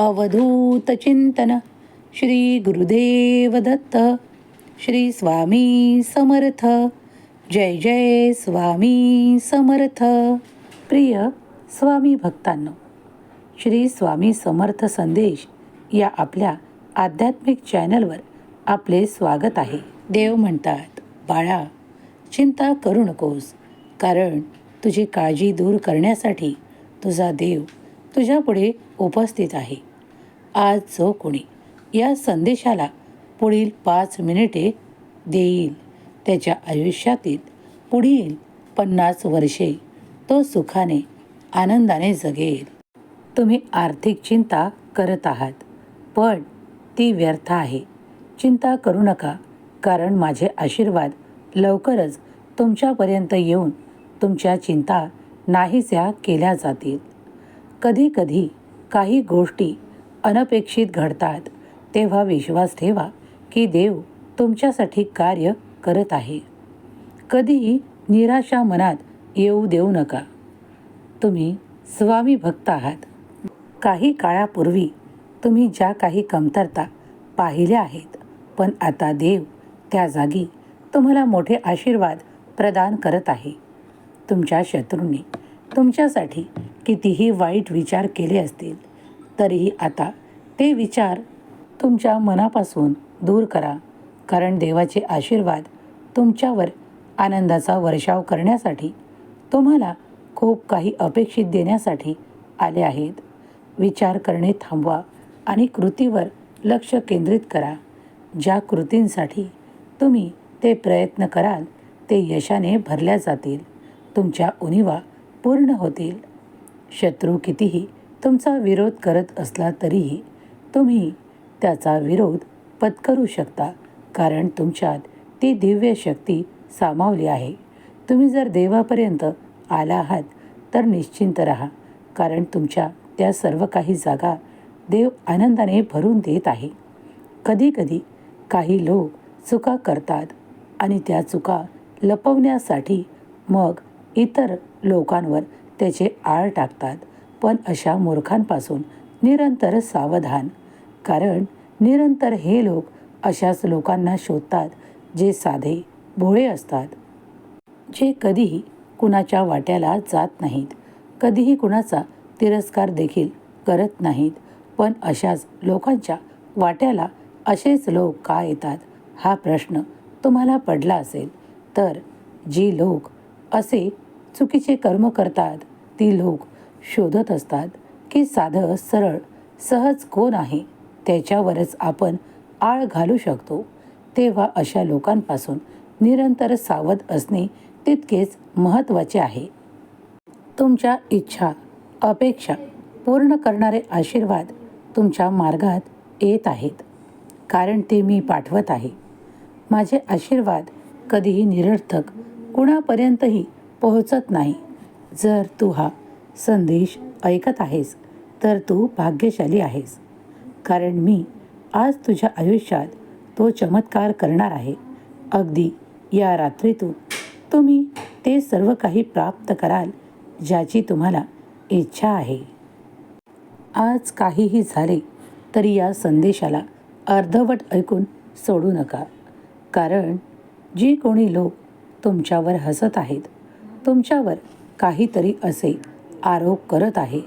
अवधूत चिंतन। श्री गुरुदेव दत्त। श्री स्वामी समर्थ। जय जय स्वामी समर्थ। प्रिय स्वामी भक्तांनो श्री स्वामी समर्थ संदेश या आपल्या आध्यात्मिक चॅनलवर आपले स्वागत आहे. देव म्हणतात बाळा चिंता करू नकोस कारण तुझी काळजी दूर करण्यासाठी तुझा देव तुझ्यापुढे उपस्थित आहे. आज जो कोणी या संदेशाला पुढील पाच मिनिटे देईल त्याच्या आयुष्यातील पुढील पन्नास वर्षे तो सुखाने आनंदाने जगेल. तुम्ही आर्थिक चिंता करत आहात पण ती व्यर्थ आहे. चिंता करू नका कारण माझे आशीर्वाद लवकरच तुमच्यापर्यंत येऊन तुमच्या चिंता नाहीशा केल्या जातील. कधीकधी काही गोष्टी अनपेक्षित घडतात तेव्हा विश्वास ठेवा की देव तुमच्यासाठी कार्य करत आहे. कधीही निराशा मनात येऊ देऊ नका. तुम्ही स्वामी भक्त आहात. काही काळापूर्वी तुम्ही ज्या काही कमतरता पाहिल्या आहेत पण आता देव त्या जागी तुम्हाला मोठे आशीर्वाद प्रदान करत आहे. तुमच्या शत्रूंनी तुमच्यासाठी कितीही वाईट विचार केले असतील तरीही आता ते विचार तुमच्या मनापासून दूर करा. कारण देवाचे आशीर्वाद तुमच्यावर आनंदाचा वर्षाव करण्यासाठी तुम्हाला खूप काही अपेक्षित देण्यासाठी आले आहेत. विचार करणे थांबवा आणि कृतीवर लक्ष केंद्रित करा. ज्या कृतींसाठी तुम्ही ते प्रयत्न कराल ते यशाने भरल्या जातील. तुमच्या उणीवा पूर्ण होतील. शत्रू कितीही तुमचा विरोध करत असला तरीही तुम्ही त्याचा विरोध पत्करू शकता कारण तुमच्यात ती दिव्य शक्ती सामावली आहे. तुम्ही जर देवापर्यंत आला आहात तर निश्चिंत राहा कारण तुमच्या त्या सर्व काही जागा देव आनंदाने भरून देत आहे. कधीकधी काही लोक चुका करतात आणि त्या चुका लपवण्यासाठी मग इतर लोकांवर त्याचे आळ टाकतात. पण अशा मूर्खांपासून निरंतर सावधान. कारण निरंतर हे लोक अशाच लोकांना शोधतात जे साधे भोळे असतात. जे कधीही कुणाच्या वाट्याला जात नाहीत. कधीही कुणाचा तिरस्कार देखील करत नाहीत. पण अशाच लोकांच्या वाट्याला असेच लोक का येतात हा प्रश्न तुम्हाला पडला असेल. तर जी लोक असे चुकीचे कर्म करतात ती लोक शोधत असतात की साधं सरळ सहज कोण आहे त्याच्यावरच आपण आळ घालू शकतो. तेव्हा अशा लोकांपासून निरंतर सावध असणे तितकेच महत्त्वाचे आहे. तुमच्या इच्छा अपेक्षा पूर्ण करणारे आशीर्वाद तुमच्या मार्गात येत आहेत. कारण ते मी पाठवत आहे. माझे आशीर्वाद कधीही निरर्थक कुणापर्यंतही पोहोचत नाही. जर तू हा संदेश ऐकत आहेस तर तू भाग्यशाली आहेस. कारण मी आज तुझ्या आयुष्यात तो चमत्कार करणार आहे. अगदी या रात्रीतून तुम्ही ते सर्व काही प्राप्त कराल ज्याची तुम्हाला इच्छा आहे. आज काहीही झाले तरी या संदेशाला अर्धवट ऐकून सोडू नका. कारण जे कोणी लोक तुमच्यावर हसत आहेत तुमच्यावर काहीतरी असे आरोप करत आहे.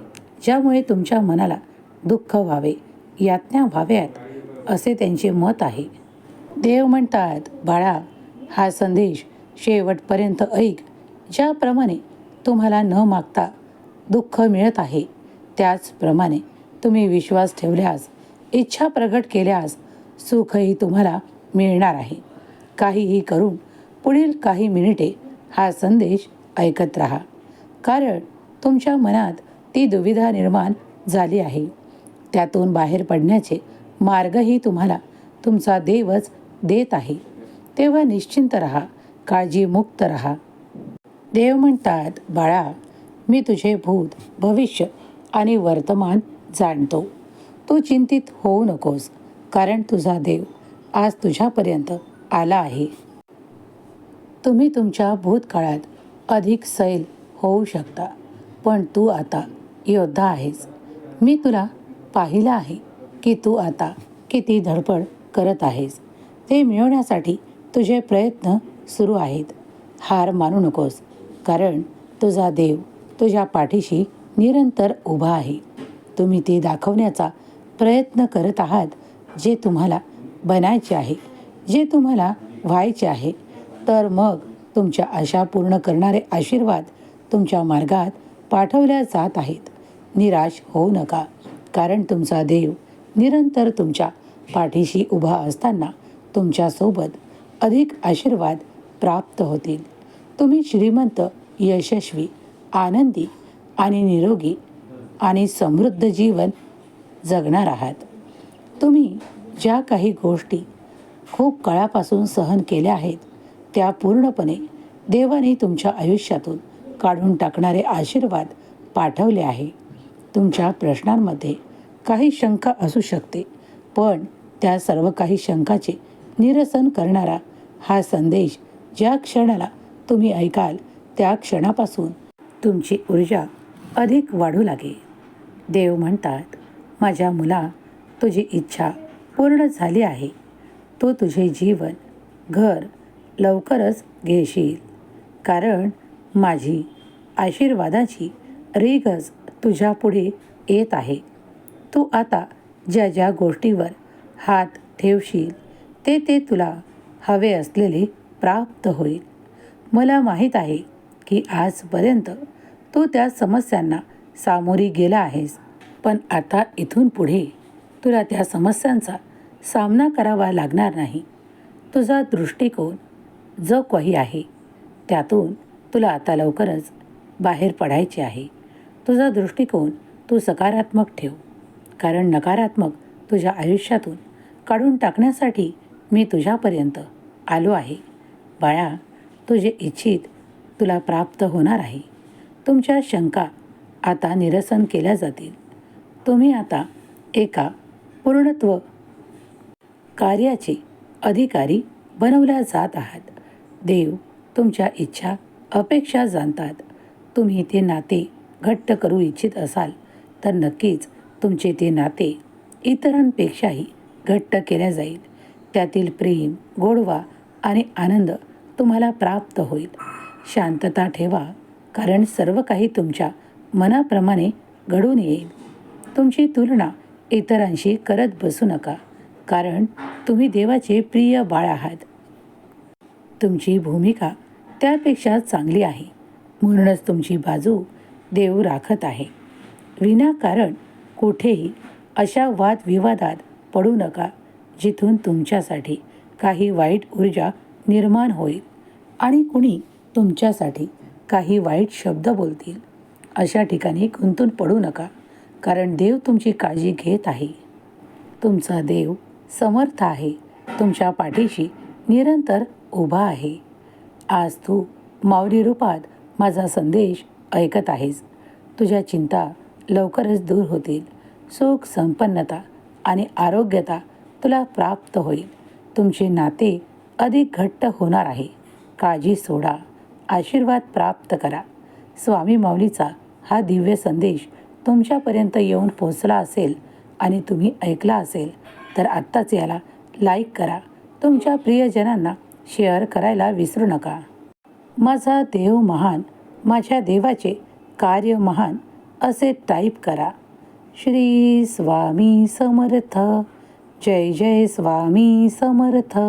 ज्यामुळे तुमच्या मनाला दुःख व्हावे यातना व्हाव्यात असे त्यांचे मत आहे. देव म्हणतात बाळा हा संदेश शेवटपर्यंत ऐक. ज्याप्रमाणे तुम्हाला न मागता दुःख मिळत आहे त्याचप्रमाणे तुम्ही विश्वास ठेवल्यास इच्छा प्रगट केल्यास सुखही तुम्हाला मिळणार आहे. काहीही करून पुढील काही मिनिटे हा संदेश ऐकत राहा. कारण तुमच्या मनात ती दुविधा निर्माण झाली आहे. त्यातून बाहेर पडण्याचे मार्गही तुम्हाला तुमचा देवच देत आहे. तेव्हा निश्चिंत राहा काळजीमुक्त राहा. देव म्हणतात बाळा मी तुझे भूत भविष्य आणि वर्तमान जाणतो. तू चिंतित होऊ नकोस कारण तुझा देव आज तुझ्यापर्यंत आला आहे. तुम्ही तुमच्या भूतकाळात अधिक सैल होऊ शकता. पण तू आता योद्धा आहेस. मी तुला पाहिलं आहे की तू आता किती धडपड करत आहेस. ते मिळवण्यासाठी तुझे प्रयत्न सुरू आहेत. हार मानू नकोस कारण तुझा देव तुझ्या पाठीशी निरंतर उभा आहे. तुम्ही ते दाखवण्याचा प्रयत्न करत आहात जे तुम्हाला बनायचे आहे जे तुम्हाला व्हायचे आहे. तर मग तुमच्या आशा पूर्ण करणारे आशीर्वाद तुमच्या मार्गात पाठवल्या जात आहेत. निराश होऊ नका. कारण तुमचा देव निरंतर तुमच्या पाठीशी उभा असताना तुमच्यासोबत अधिक आशीर्वाद प्राप्त होतील. तुम्ही श्रीमंत यशस्वी आनंदी आणि निरोगी आणि समृद्ध जीवन जगणार आहात. तुम्ही ज्या काही गोष्टी खूप काळापासून सहन केल्या आहेत त्या पूर्णपणे देवाने तुमच्या आयुष्यातून काढून टाकणारे आशीर्वाद पाठवले आहे. तुमच्या प्रश्नांमध्ये काही शंका असू शकते पण त्या सर्व काही शंकाचे निरसन करणारा हा संदेश ज्या क्षणाला तुम्ही ऐकाल त्या क्षणापासून तुमची ऊर्जा अधिक वाढू लागेल देव म्हणतात माझ्या मुला तुझी इच्छा पूर्ण झाली आहे. तू तुझे जीवन घर लवकरच घेशील. कारण माझी आशीर्वादाची रेगज तुझ्यापुढे येत आहे. तू आता ज्या ज्या गोष्टीवर हात ठेवशील ते ते तुला हवे असलेले प्राप्त होईल. मला माहीत आहे की आजपर्यंत तू त्या समस्यांना सामोरी गेला आहेस पण आता इथून पुढे तुला त्या समस्यांचा सामना करावा लागणार नाही. तुझा दृष्टिकोन जो काही आहे त्यातून तुला आता लवकरच बाहेर पडायचे आहे. तुझा दृष्टिकोन तू सकारात्मक ठेव. कारण नकारात्मक तुझ्या आयुष्यातून काढून टाकण्यासाठी मी तुझ्यापर्यंत आलो आहे. बाळा तुझे इच्छित तुला प्राप्त होणार आहे. तुमच्या शंका आता निरसन केल्या जातील. तुम्ही आता एका पूर्णत्व कार्याचे अधिकारी बनवल्या जात आहात. देव तुमच्या इच्छा अपेक्षा जाणतात. तुम्ही ते नाते घट्ट करू इच्छित असाल तर नक्कीच तुमचे ते नाते इतरांपेक्षाही घट्ट केल्या जाईल. त्यातील प्रेम गोडवा आणि आनंद तुम्हाला प्राप्त होईल. शांतता ठेवा कारण सर्व काही तुमच्या मनाप्रमाणे घडून येईल. तुमची तुलना इतरांशी करत बसू नका कारण तुम्ही देवाचे प्रिय बाळ आहात. तुमची भूमिका त्यापेक्षा चांगली आहे. म्हणूनच तुमची बाजू देव राखत आहे. विनाकारण कुठेही अशा वादविवादात पडू नका जिथून तुमच्यासाठी काही वाईट ऊर्जा निर्माण होईल आणि कुणी तुमच्यासाठी काही वाईट शब्द बोलतील. अशा ठिकाणी गुंतून पडू नका कारण देव तुमची काळजी घेत आहे. तुमचा देव समर्थ आहे. तुमच्या पाठीशी निरंतर उभा आहे. आज तू माऊली रूपात माझा संदेश ऐकत आहेस. तुझ्या चिंता लवकरच दूर होतील. सुख संपन्नता आणि आरोग्यता तुला प्राप्त होईल. तुमचे नाते अधिक घट्ट होणार आहे. काळजी सोडा. आशीर्वाद प्राप्त करा. स्वामी माऊलीचा हा दिव्य संदेश तुमच्यापर्यंत येऊन पोचला असेल आणि तुम्ही ऐकला असेल तर आत्ताच याला लाईक करा. तुमच्या प्रियजनांना शेअर करायला विसरू नका. माझा देव महान माझ्या देवाचे कार्य महान असे टाईप करा. श्री स्वामी समर्थ. जय जय स्वामी समर्थ.